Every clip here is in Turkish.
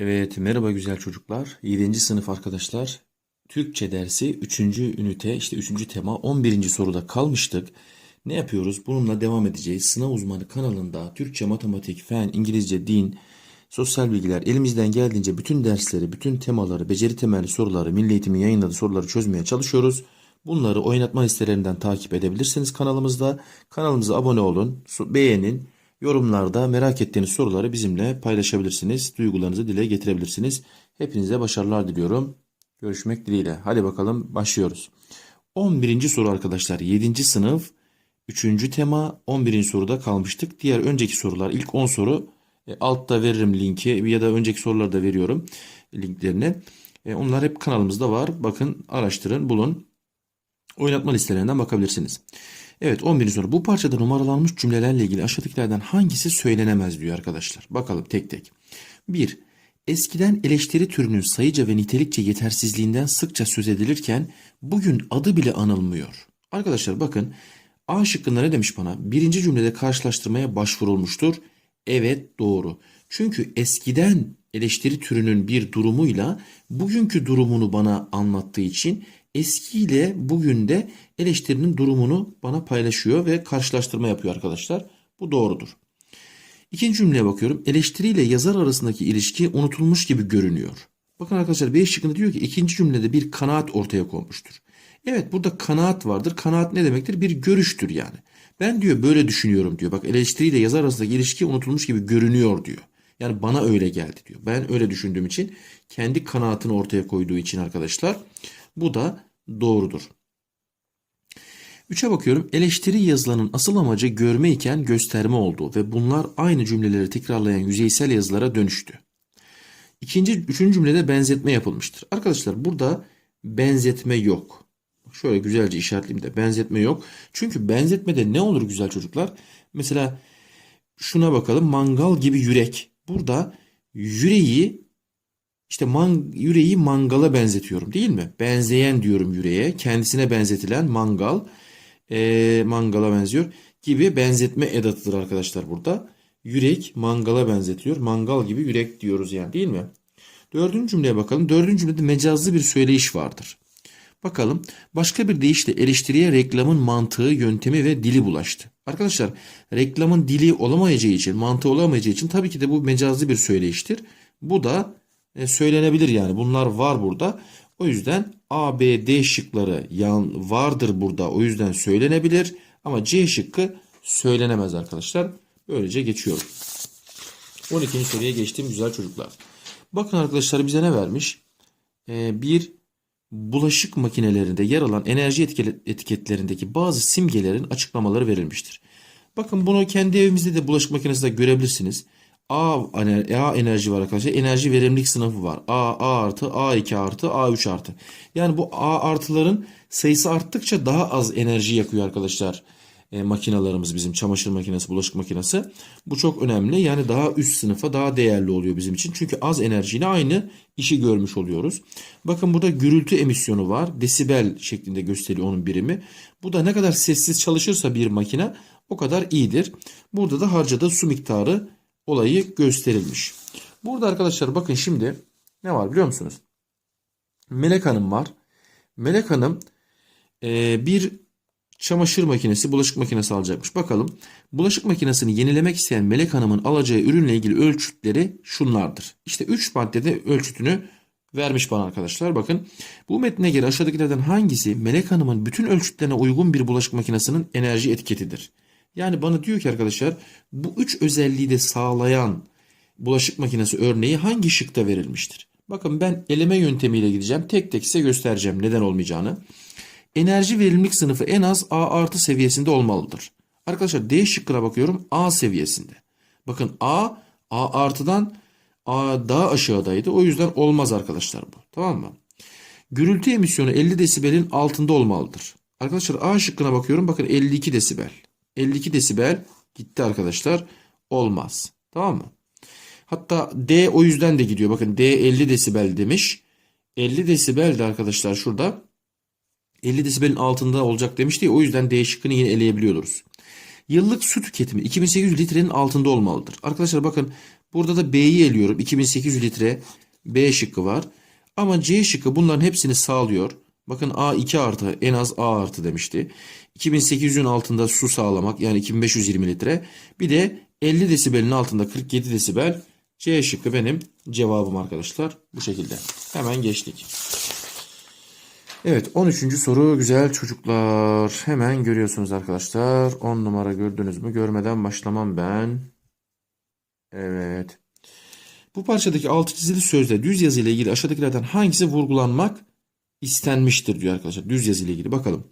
Evet, merhaba güzel çocuklar. 7. sınıf arkadaşlar. Türkçe dersi 3. ünite, işte 3. tema 11. soruda kalmıştık. Ne yapıyoruz? Bununla devam edeceğiz. Sınav uzmanı kanalında Türkçe, matematik, fen, İngilizce, din, sosyal bilgiler elimizden geldiğince bütün dersleri, bütün temaları, beceri temelli soruları, Milli Eğitim'in yayınladığı soruları çözmeye çalışıyoruz. Bunları oynatma listelerinden takip edebilirsiniz kanalımızda. Kanalımıza abone olun, beğenin. Yorumlarda merak ettiğiniz soruları bizimle paylaşabilirsiniz. Duygularınızı dile getirebilirsiniz. Hepinize başarılar diliyorum. Görüşmek dileğiyle. Hadi bakalım başlıyoruz. 11. soru arkadaşlar. 7. sınıf 3. tema 11. soruda kalmıştık. Diğer önceki sorular ilk 10 soru e, altta veririm linki ya da önceki soruları da veriyorum linklerini. E, onlar hep kanalımızda var. Bakın araştırın bulun. Oynatma listelerinden bakabilirsiniz. Evet 11. soru. Bu parçada numaralanmış cümlelerle ilgili aşağıdakilerden hangisi söylenemez diyor arkadaşlar. Bakalım tek tek. 1. Eskiden eleştiri türünün sayıca ve nitelikçe yetersizliğinden sıkça söz edilirken bugün adı bile anılmıyor. Arkadaşlar bakın A şıkkında ne demiş bana? Birinci cümlede karşılaştırmaya başvurulmuştur. Evet doğru. Çünkü eskiden eleştiri türünün bir durumuyla bugünkü durumunu bana anlattığı için eskiyle bugün de eleştirinin durumunu bana paylaşıyor ve karşılaştırma yapıyor arkadaşlar. Bu doğrudur. İkinci cümleye bakıyorum. Eleştiriyle yazar arasındaki ilişki unutulmuş gibi görünüyor. Bakın arkadaşlar B şıkkında diyor ki ikinci cümlede bir kanaat ortaya konmuştur. Evet burada kanaat vardır. Kanaat ne demektir? Bir görüştür yani. Ben diyor böyle düşünüyorum diyor. Bak eleştiriyle yazar arasındaki ilişki unutulmuş gibi görünüyor diyor. Yani bana öyle geldi diyor. Ben öyle düşündüğüm için kendi kanaatını ortaya koyduğu için arkadaşlar bu da doğrudur. Üçe bakıyorum. Eleştiri yazılanın asıl amacı görme iken gösterme oldu ve bunlar aynı cümleleri tekrarlayan yüzeysel yazılara dönüştü. İkinci, üçüncü cümlede benzetme yapılmıştır. Arkadaşlar burada benzetme yok. Şöyle güzelce işaretleyeyim de benzetme yok. Çünkü benzetmede ne olur güzel çocuklar? Mesela şuna bakalım mangal gibi yürek. Burada yüreği işte man, yüreği mangala benzetiyorum değil mi? Benzeyen diyorum yüreğe. Kendisine benzetilen mangal eee, mangala benziyor gibi benzetme edatıdır arkadaşlar burada. Yürek mangala benzetiliyor. Mangal gibi yürek diyoruz yani değil mi? Dördüncü cümleye bakalım. Dördüncü cümlede mecazlı bir söyleyiş vardır. Bakalım başka bir deyişle eleştiriye reklamın mantığı, yöntemi ve dili bulaştı. Arkadaşlar reklamın dili olamayacağı için, mantığı olamayacağı için tabii ki de bu mecazlı bir söyleyiştir. Bu da e, söylenebilir yani. Bunlar var burada. O yüzden A, B, D şıkları yan vardır burada. O yüzden söylenebilir. Ama C şıkkı söylenemez arkadaşlar. Böylece geçiyorum. 12. soruya geçtim güzel çocuklar. Bakın arkadaşlar bize ne vermiş? Ee, bir bulaşık makinelerinde yer alan enerji etike- etiketlerindeki bazı simgelerin açıklamaları verilmiştir. Bakın bunu kendi evimizde de bulaşık makinesinde görebilirsiniz. A, ener- A enerji var arkadaşlar. Enerji verimlilik sınıfı var. A, A artı, A2 artı, A3 artı. Yani bu A artıların sayısı arttıkça daha az enerji yakıyor arkadaşlar. E, makinalarımız bizim çamaşır makinesi, bulaşık makinesi. Bu çok önemli. Yani daha üst sınıfa daha değerli oluyor bizim için. Çünkü az enerjiyle aynı işi görmüş oluyoruz. Bakın burada gürültü emisyonu var. Desibel şeklinde gösteriyor onun birimi. Bu da ne kadar sessiz çalışırsa bir makine o kadar iyidir. Burada da harcadığı su miktarı olayı gösterilmiş. Burada arkadaşlar bakın şimdi ne var biliyor musunuz? Melek Hanım var. Melek Hanım e, bir çamaşır makinesi, bulaşık makinesi alacakmış. Bakalım bulaşık makinesini yenilemek isteyen Melek Hanım'ın alacağı ürünle ilgili ölçütleri şunlardır. İşte 3 maddede ölçütünü vermiş bana arkadaşlar. Bakın bu metne göre aşağıdakilerden hangisi Melek Hanım'ın bütün ölçütlerine uygun bir bulaşık makinesinin enerji etiketidir? Yani bana diyor ki arkadaşlar bu üç özelliği de sağlayan bulaşık makinesi örneği hangi şıkta verilmiştir? Bakın ben eleme yöntemiyle gideceğim. Tek tek size göstereceğim neden olmayacağını. Enerji verimlilik sınıfı en az A artı seviyesinde olmalıdır. Arkadaşlar D şıkkına bakıyorum A seviyesinde. Bakın A, A artıdan A daha aşağıdaydı. O yüzden olmaz arkadaşlar bu. Tamam mı? Gürültü emisyonu 50 desibelin altında olmalıdır. Arkadaşlar A şıkkına bakıyorum. Bakın 52 desibel. 52 desibel gitti arkadaşlar. Olmaz. Tamam mı? Hatta D o yüzden de gidiyor. Bakın D 50 desibel demiş. 50 desibel de arkadaşlar şurada 50 desibelin altında olacak demişti ya, o yüzden D şıkkını yine eleyebiliyoruz. Yıllık su tüketimi 2800 litrenin altında olmalıdır. Arkadaşlar bakın Burada da B'yi eliyorum. 2800 litre B şıkkı var. Ama C şıkkı bunların hepsini sağlıyor. Bakın A2 artı en az A artı demişti. 2800'ün altında su sağlamak yani 2520 litre. Bir de 50 desibelin altında 47 desibel. C şıkkı benim cevabım arkadaşlar. Bu şekilde. Hemen geçtik. Evet 13. soru güzel çocuklar. Hemen görüyorsunuz arkadaşlar. 10 numara gördünüz mü? Görmeden başlamam ben. Evet. Bu parçadaki altı çizili sözde düz yazı ile ilgili aşağıdakilerden hangisi vurgulanmak istenmiştir diyor arkadaşlar. Düz yazı ile ilgili bakalım.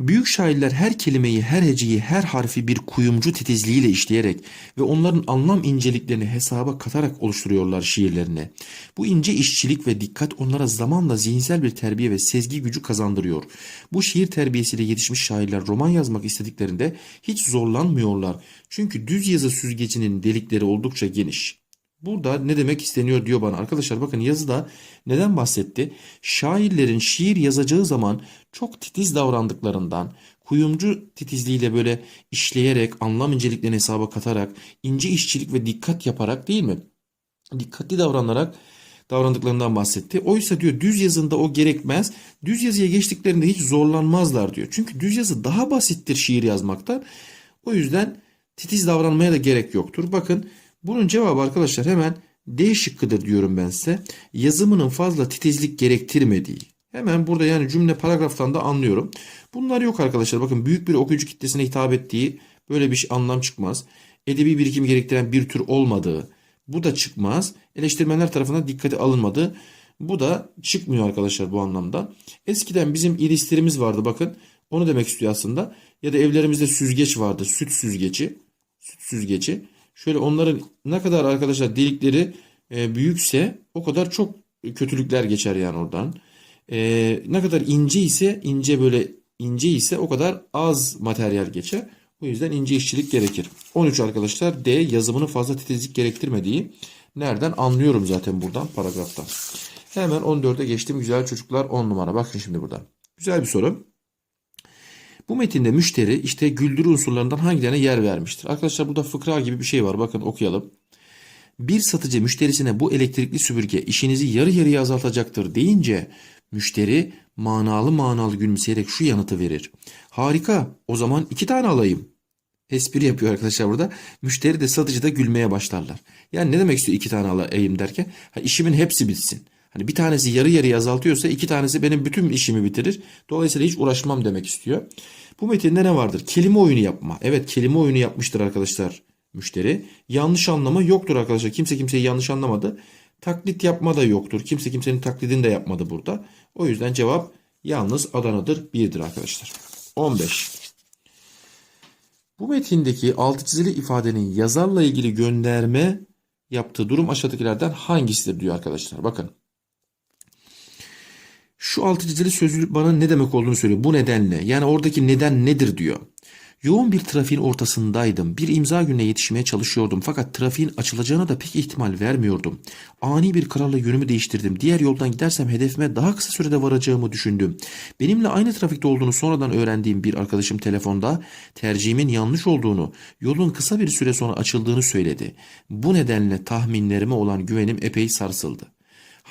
Büyük şairler her kelimeyi, her heceyi, her harfi bir kuyumcu titizliğiyle işleyerek ve onların anlam inceliklerini hesaba katarak oluşturuyorlar şiirlerine. Bu ince işçilik ve dikkat onlara zamanla zihinsel bir terbiye ve sezgi gücü kazandırıyor. Bu şiir terbiyesiyle yetişmiş şairler roman yazmak istediklerinde hiç zorlanmıyorlar. Çünkü düz yazı süzgecinin delikleri oldukça geniş. Burada ne demek isteniyor diyor bana. Arkadaşlar bakın yazıda neden bahsetti? Şairlerin şiir yazacağı zaman çok titiz davrandıklarından, kuyumcu titizliğiyle böyle işleyerek, anlam inceliklerini hesaba katarak, ince işçilik ve dikkat yaparak değil mi? Dikkatli davranarak davrandıklarından bahsetti. Oysa diyor düz yazında o gerekmez. Düz yazıya geçtiklerinde hiç zorlanmazlar diyor. Çünkü düz yazı daha basittir şiir yazmaktan. O yüzden titiz davranmaya da gerek yoktur. Bakın bunun cevabı arkadaşlar hemen D şıkkıdır diyorum ben size. Yazımının fazla titizlik gerektirmediği. Hemen burada yani cümle paragraftan da anlıyorum. Bunlar yok arkadaşlar. Bakın büyük bir okuyucu kitlesine hitap ettiği böyle bir şey anlam çıkmaz. Edebi birikim gerektiren bir tür olmadığı. Bu da çıkmaz. Eleştirmenler tarafından dikkate alınmadı. Bu da çıkmıyor arkadaşlar bu anlamda. Eskiden bizim irislerimiz vardı bakın. Onu demek istiyor aslında. Ya da evlerimizde süzgeç vardı. Süt süzgeci. Süt süzgeci. Şöyle onların ne kadar arkadaşlar delikleri e, büyükse o kadar çok kötülükler geçer yani oradan. E, ne kadar ince ise ince böyle ince ise o kadar az materyal geçer. O yüzden ince işçilik gerekir. 13 arkadaşlar D yazımının fazla titizlik gerektirmediği nereden anlıyorum zaten buradan paragraftan. Hemen 14'e geçtim güzel çocuklar 10 numara. Bakın şimdi burada. Güzel bir soru. Bu metinde müşteri işte güldürü unsurlarından hangilerine yer vermiştir? Arkadaşlar burada fıkra gibi bir şey var. Bakın okuyalım. Bir satıcı müşterisine bu elektrikli süpürge işinizi yarı yarıya azaltacaktır deyince müşteri manalı manalı gülümseyerek şu yanıtı verir. Harika o zaman iki tane alayım. Espri yapıyor arkadaşlar burada. Müşteri de satıcı da gülmeye başlarlar. Yani ne demek istiyor iki tane alayım derken? Ha, işimin hepsi bitsin. Hani bir tanesi yarı yarıya azaltıyorsa iki tanesi benim bütün işimi bitirir. Dolayısıyla hiç uğraşmam demek istiyor. Bu metinde ne vardır? Kelime oyunu yapma. Evet kelime oyunu yapmıştır arkadaşlar müşteri. Yanlış anlama yoktur arkadaşlar. Kimse kimseyi yanlış anlamadı. Taklit yapma da yoktur. Kimse kimsenin taklidini de yapmadı burada. O yüzden cevap yalnız Adana'dır. Birdir arkadaşlar. 15. Bu metindeki altı çizili ifadenin yazarla ilgili gönderme yaptığı durum aşağıdakilerden hangisidir diyor arkadaşlar. Bakın. Şu altı çizili sözlük bana ne demek olduğunu söylüyor. Bu nedenle. Yani oradaki neden nedir diyor. Yoğun bir trafiğin ortasındaydım. Bir imza gününe yetişmeye çalışıyordum. Fakat trafiğin açılacağına da pek ihtimal vermiyordum. Ani bir kararla yönümü değiştirdim. Diğer yoldan gidersem hedefime daha kısa sürede varacağımı düşündüm. Benimle aynı trafikte olduğunu sonradan öğrendiğim bir arkadaşım telefonda tercihimin yanlış olduğunu, yolun kısa bir süre sonra açıldığını söyledi. Bu nedenle tahminlerime olan güvenim epey sarsıldı.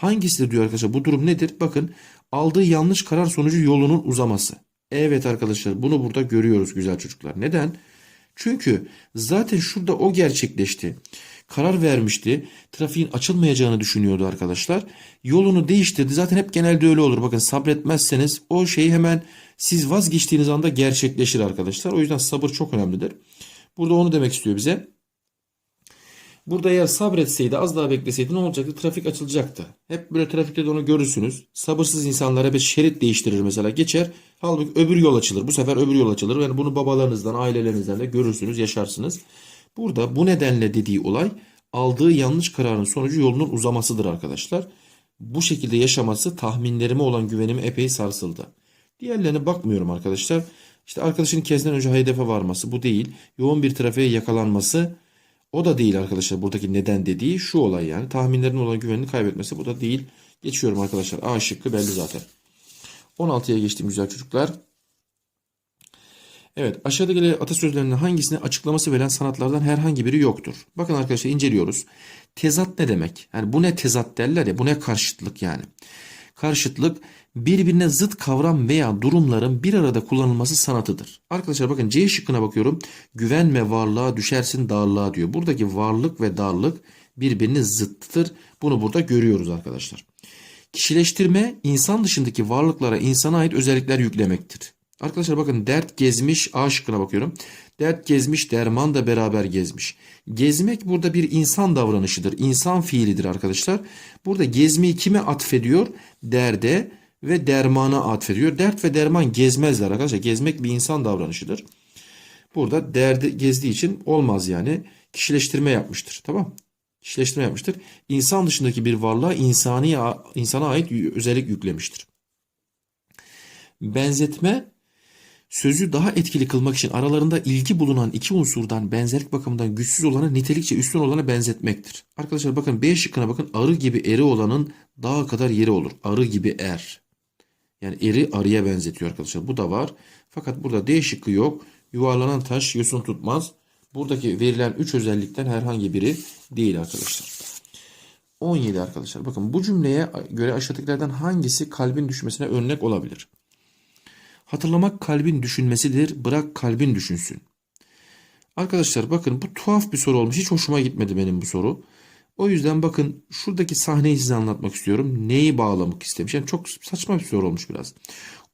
Hangisidir diyor arkadaşlar bu durum nedir? Bakın aldığı yanlış karar sonucu yolunun uzaması. Evet arkadaşlar bunu burada görüyoruz güzel çocuklar. Neden? Çünkü zaten şurada o gerçekleşti. Karar vermişti. Trafiğin açılmayacağını düşünüyordu arkadaşlar. Yolunu değiştirdi. Zaten hep genelde öyle olur. Bakın sabretmezseniz o şey hemen siz vazgeçtiğiniz anda gerçekleşir arkadaşlar. O yüzden sabır çok önemlidir. Burada onu demek istiyor bize. Burada eğer sabretseydi az daha bekleseydi ne olacaktı? Trafik açılacaktı. Hep böyle trafikte de onu görürsünüz. Sabırsız insanlar hep şerit değiştirir mesela geçer. Halbuki öbür yol açılır. Bu sefer öbür yol açılır. Yani bunu babalarınızdan, ailelerinizden de görürsünüz, yaşarsınız. Burada bu nedenle dediği olay aldığı yanlış kararın sonucu yolunun uzamasıdır arkadaşlar. Bu şekilde yaşaması tahminlerime olan güvenim epey sarsıldı. Diğerlerine bakmıyorum arkadaşlar. İşte arkadaşın kezden önce hedefe varması bu değil. Yoğun bir trafiğe yakalanması o da değil arkadaşlar buradaki neden dediği şu olay yani. Tahminlerin olan güvenini kaybetmesi bu da değil. Geçiyorum arkadaşlar. A şıkkı belli zaten. 16'ya geçtim güzel çocuklar. Evet, aşağıdaki atasözlerinden hangisine açıklaması verilen sanatlardan herhangi biri yoktur? Bakın arkadaşlar inceliyoruz. Tezat ne demek? Yani bu ne tezat derler ya, bu ne karşıtlık yani. Karşıtlık birbirine zıt kavram veya durumların bir arada kullanılması sanatıdır. Arkadaşlar bakın C şıkkına bakıyorum. Güvenme varlığa düşersin darlığa diyor. Buradaki varlık ve darlık birbirine zıttır. Bunu burada görüyoruz arkadaşlar. Kişileştirme insan dışındaki varlıklara insana ait özellikler yüklemektir. Arkadaşlar bakın dert gezmiş A şıkkına bakıyorum. Dert gezmiş derman da beraber gezmiş. Gezmek burada bir insan davranışıdır. İnsan fiilidir arkadaşlar. Burada gezmeyi kime atfediyor? Derde ve dermana atfediyor. Dert ve derman gezmezler arkadaşlar. Gezmek bir insan davranışıdır. Burada derdi gezdiği için olmaz yani. Kişileştirme yapmıştır. Tamam Kişileştirme yapmıştır. İnsan dışındaki bir varlığa insani, insana ait özellik yüklemiştir. Benzetme sözü daha etkili kılmak için aralarında ilgi bulunan iki unsurdan benzerlik bakımından güçsüz olanı nitelikçe üstün olana benzetmektir. Arkadaşlar bakın B şıkkına bakın arı gibi eri olanın dağa kadar yeri olur. Arı gibi er. Yani eri arıya benzetiyor arkadaşlar. Bu da var. Fakat burada D şıkkı yok. Yuvarlanan taş yosun tutmaz. Buradaki verilen 3 özellikten herhangi biri değil arkadaşlar. 17 arkadaşlar. Bakın bu cümleye göre aşağıdakilerden hangisi kalbin düşmesine örnek olabilir? Hatırlamak kalbin düşünmesidir. Bırak kalbin düşünsün. Arkadaşlar bakın bu tuhaf bir soru olmuş. Hiç hoşuma gitmedi benim bu soru. O yüzden bakın şuradaki sahneyi size anlatmak istiyorum. Neyi bağlamak istemiş. Yani çok saçma bir soru olmuş biraz.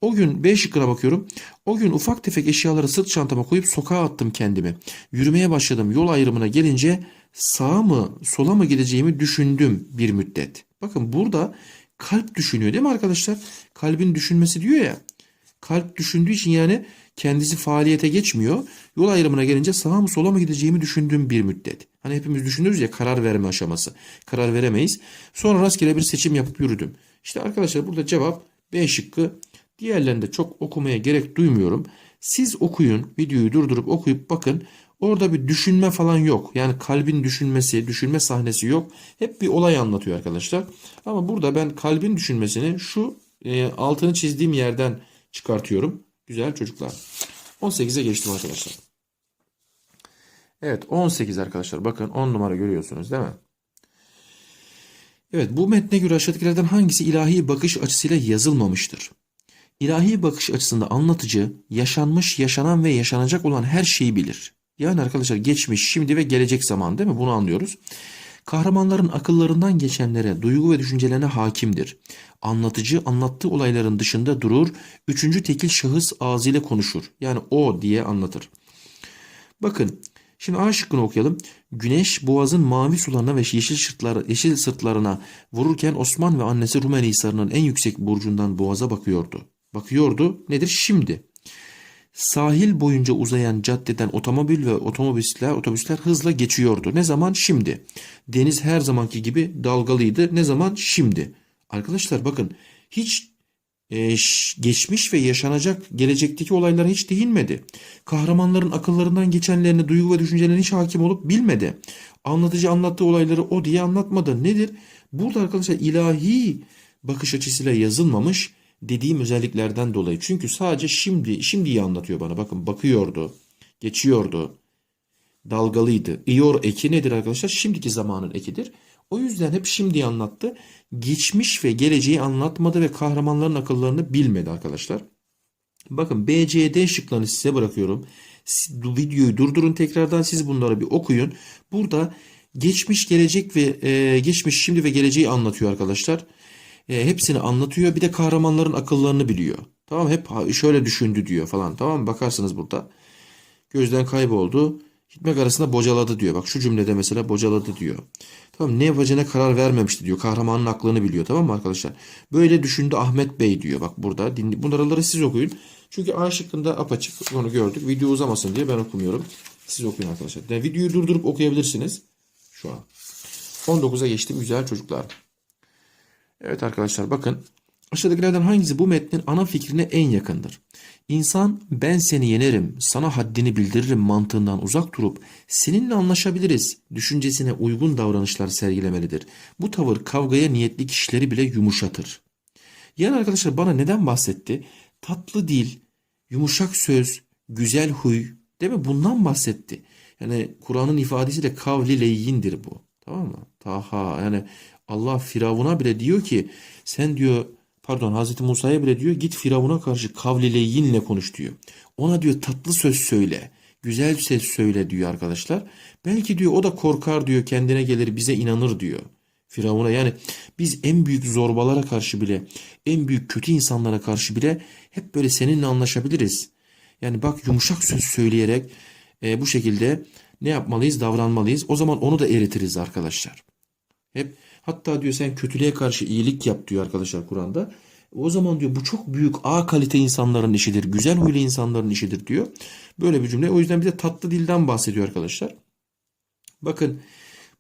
O gün B şıkkına bakıyorum. O gün ufak tefek eşyaları sırt çantama koyup sokağa attım kendimi. Yürümeye başladım. Yol ayrımına gelince sağa mı sola mı gideceğimi düşündüm bir müddet. Bakın burada kalp düşünüyor değil mi arkadaşlar? Kalbin düşünmesi diyor ya. Kalp düşündüğü için yani kendisi faaliyete geçmiyor. Yol ayrımına gelince sağa mı sola mı gideceğimi düşündüğüm bir müddet. Hani hepimiz düşünürüz ya karar verme aşaması. Karar veremeyiz. Sonra rastgele bir seçim yapıp yürüdüm. İşte arkadaşlar burada cevap B şıkkı. Diğerlerinde çok okumaya gerek duymuyorum. Siz okuyun, videoyu durdurup okuyup bakın. Orada bir düşünme falan yok. Yani kalbin düşünmesi, düşünme sahnesi yok. Hep bir olay anlatıyor arkadaşlar. Ama burada ben kalbin düşünmesini şu e, altını çizdiğim yerden çıkartıyorum. Güzel çocuklar. 18'e geçtim arkadaşlar. Evet 18 arkadaşlar. Bakın 10 numara görüyorsunuz değil mi? Evet bu metne göre aşağıdakilerden hangisi ilahi bakış açısıyla yazılmamıştır? İlahi bakış açısında anlatıcı yaşanmış, yaşanan ve yaşanacak olan her şeyi bilir. Yani arkadaşlar geçmiş, şimdi ve gelecek zaman değil mi? Bunu anlıyoruz. Kahramanların akıllarından geçenlere, duygu ve düşüncelerine hakimdir. Anlatıcı anlattığı olayların dışında durur, üçüncü tekil şahıs ağzıyla konuşur. Yani o diye anlatır. Bakın şimdi A şıkkını okuyalım. Güneş boğazın mavi sularına ve yeşil, sırtlar, yeşil sırtlarına vururken Osman ve annesi Rumeli Hisarı'nın en yüksek burcundan boğaza bakıyordu. Bakıyordu. Nedir? Şimdi. Sahil boyunca uzayan caddeden otomobil ve otobüsler, otobüsler hızla geçiyordu. Ne zaman? Şimdi. Deniz her zamanki gibi dalgalıydı. Ne zaman? Şimdi. Arkadaşlar bakın hiç e, geçmiş ve yaşanacak gelecekteki olaylara hiç değinmedi. Kahramanların akıllarından geçenlerini, duygu ve düşüncelerine hiç hakim olup bilmedi. Anlatıcı anlattığı olayları o diye anlatmadı. Nedir? Burada arkadaşlar ilahi bakış açısıyla yazılmamış dediğim özelliklerden dolayı. Çünkü sadece şimdi, şimdiyi anlatıyor bana. Bakın bakıyordu, geçiyordu, dalgalıydı. İyor eki nedir arkadaşlar? Şimdiki zamanın ekidir. O yüzden hep şimdi anlattı. Geçmiş ve geleceği anlatmadı ve kahramanların akıllarını bilmedi arkadaşlar. Bakın B, C, D şıklarını size bırakıyorum. Videoyu durdurun tekrardan siz bunları bir okuyun. Burada geçmiş, gelecek ve e, geçmiş, şimdi ve geleceği anlatıyor arkadaşlar. E, hepsini anlatıyor. Bir de kahramanların akıllarını biliyor. Tamam hep şöyle düşündü diyor falan. Tamam bakarsınız burada. Gözden kayboldu. Gitmek arasında bocaladı diyor. Bak şu cümlede mesela bocaladı diyor. Tamam ne yapacağına karar vermemişti diyor. Kahramanın aklını biliyor tamam mı arkadaşlar? Böyle düşündü Ahmet Bey diyor. Bak burada. Dinle, bunları siz okuyun. Çünkü A şıkkında apaçık onu gördük. Video uzamasın diye ben okumuyorum. Siz okuyun arkadaşlar. Yani videoyu durdurup okuyabilirsiniz. Şu an. 19'a geçtim güzel çocuklar. Evet arkadaşlar bakın. Aşağıdakilerden hangisi bu metnin ana fikrine en yakındır? İnsan ben seni yenerim, sana haddini bildiririm mantığından uzak durup seninle anlaşabiliriz düşüncesine uygun davranışlar sergilemelidir. Bu tavır kavgaya niyetli kişileri bile yumuşatır. Yani arkadaşlar bana neden bahsetti? Tatlı dil, yumuşak söz, güzel huy değil mi? Bundan bahsetti. Yani Kur'an'ın ifadesiyle kavli leyyindir bu. Tamam mı? Taha yani Allah Firavun'a bile diyor ki sen diyor pardon Hazreti Musa'ya bile diyor git Firavun'a karşı kavli leyyinle konuş diyor. Ona diyor tatlı söz söyle. Güzel söz söyle diyor arkadaşlar. Belki diyor o da korkar diyor kendine gelir bize inanır diyor. Firavun'a yani biz en büyük zorbalara karşı bile en büyük kötü insanlara karşı bile hep böyle seninle anlaşabiliriz. Yani bak yumuşak söz söyleyerek e, bu şekilde ne yapmalıyız davranmalıyız. O zaman onu da eritiriz arkadaşlar. Hep hatta diyor sen kötülüğe karşı iyilik yap diyor arkadaşlar Kur'an'da. O zaman diyor bu çok büyük A kalite insanların işidir. Güzel huylu insanların işidir diyor. Böyle bir cümle. O yüzden bize tatlı dilden bahsediyor arkadaşlar. Bakın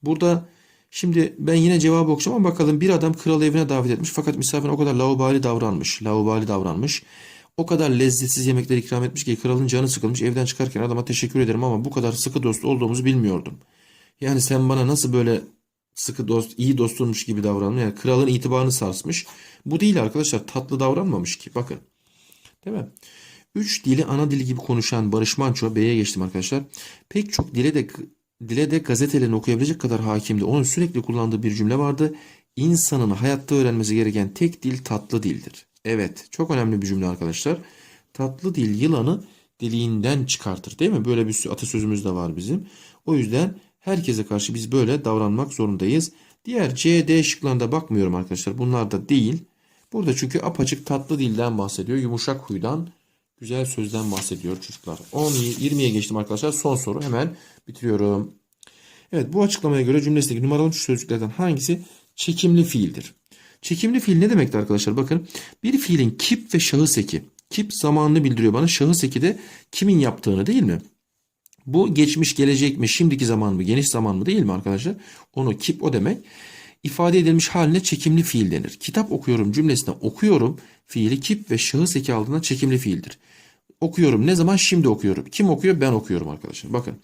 burada şimdi ben yine cevabı ama bakalım bir adam kralı evine davet etmiş fakat misafirine o kadar laubali davranmış. Laubali davranmış. O kadar lezzetsiz yemekler ikram etmiş ki kralın canı sıkılmış. Evden çıkarken adama teşekkür ederim ama bu kadar sıkı dost olduğumuzu bilmiyordum. Yani sen bana nasıl böyle sıkı dost, iyi dostunmuş gibi davranma. Yani kralın itibarını sarsmış. Bu değil arkadaşlar. Tatlı davranmamış ki. Bakın. Değil mi? Üç dili ana dili gibi konuşan Barış Manço, B'ye geçtim arkadaşlar. Pek çok dile de dile de gazetelerini okuyabilecek kadar hakimdi. Onun sürekli kullandığı bir cümle vardı. İnsanın hayatta öğrenmesi gereken tek dil tatlı dildir. Evet, çok önemli bir cümle arkadaşlar. Tatlı dil yılanı deliğinden çıkartır değil mi? Böyle bir atasözümüz de var bizim. O yüzden herkese karşı biz böyle davranmak zorundayız. Diğer C, D şıklarına bakmıyorum arkadaşlar. Bunlar da değil. Burada çünkü apaçık tatlı dilden bahsediyor. Yumuşak huydan, güzel sözden bahsediyor çocuklar. 10, 20'ye geçtim arkadaşlar. Son soru hemen bitiriyorum. Evet bu açıklamaya göre cümlesindeki numaralı sözcüklerden hangisi çekimli fiildir? Çekimli fiil ne demekti arkadaşlar? Bakın bir fiilin kip ve şahıs eki. Kip zamanını bildiriyor bana. Şahıs eki de kimin yaptığını değil mi? Bu geçmiş gelecek mi şimdiki zaman mı geniş zaman mı değil mi arkadaşlar? Onu kip o demek. İfade edilmiş haline çekimli fiil denir. Kitap okuyorum cümlesinde okuyorum fiili kip ve şahıs eki aldığında çekimli fiildir. Okuyorum ne zaman? Şimdi okuyorum. Kim okuyor? Ben okuyorum arkadaşlar. Bakın.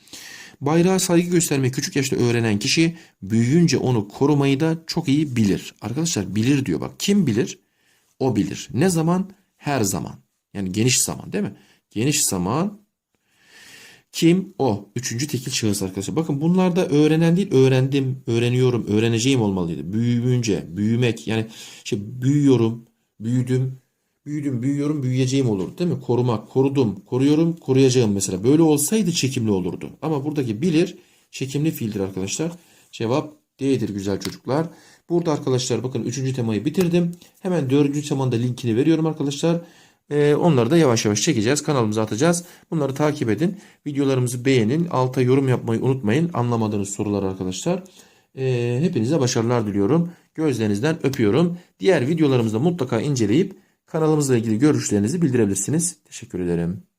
Bayrağa saygı göstermeyi küçük yaşta öğrenen kişi büyüyünce onu korumayı da çok iyi bilir. Arkadaşlar bilir diyor bak. Kim bilir? O bilir. Ne zaman? Her zaman. Yani geniş zaman değil mi? Geniş zaman kim? O. Üçüncü tekil şahıs arkadaşlar. Bakın bunlarda öğrenen değil öğrendim, öğreniyorum, öğreneceğim olmalıydı. Büyüyünce, büyümek yani işte büyüyorum, büyüdüm, büyüdüm, büyüyorum, büyüyeceğim olurdu değil mi? Korumak, korudum, koruyorum, koruyacağım mesela. Böyle olsaydı çekimli olurdu. Ama buradaki bilir çekimli fiildir arkadaşlar. Cevap D'dir güzel çocuklar. Burada arkadaşlar bakın üçüncü temayı bitirdim. Hemen dördüncü temanın da linkini veriyorum arkadaşlar. Ee, onları da yavaş yavaş çekeceğiz. Kanalımıza atacağız. Bunları takip edin. Videolarımızı beğenin. Alta yorum yapmayı unutmayın. Anlamadığınız sorular arkadaşlar. Ee, hepinize başarılar diliyorum. Gözlerinizden öpüyorum. Diğer videolarımızda mutlaka inceleyip kanalımızla ilgili görüşlerinizi bildirebilirsiniz. Teşekkür ederim.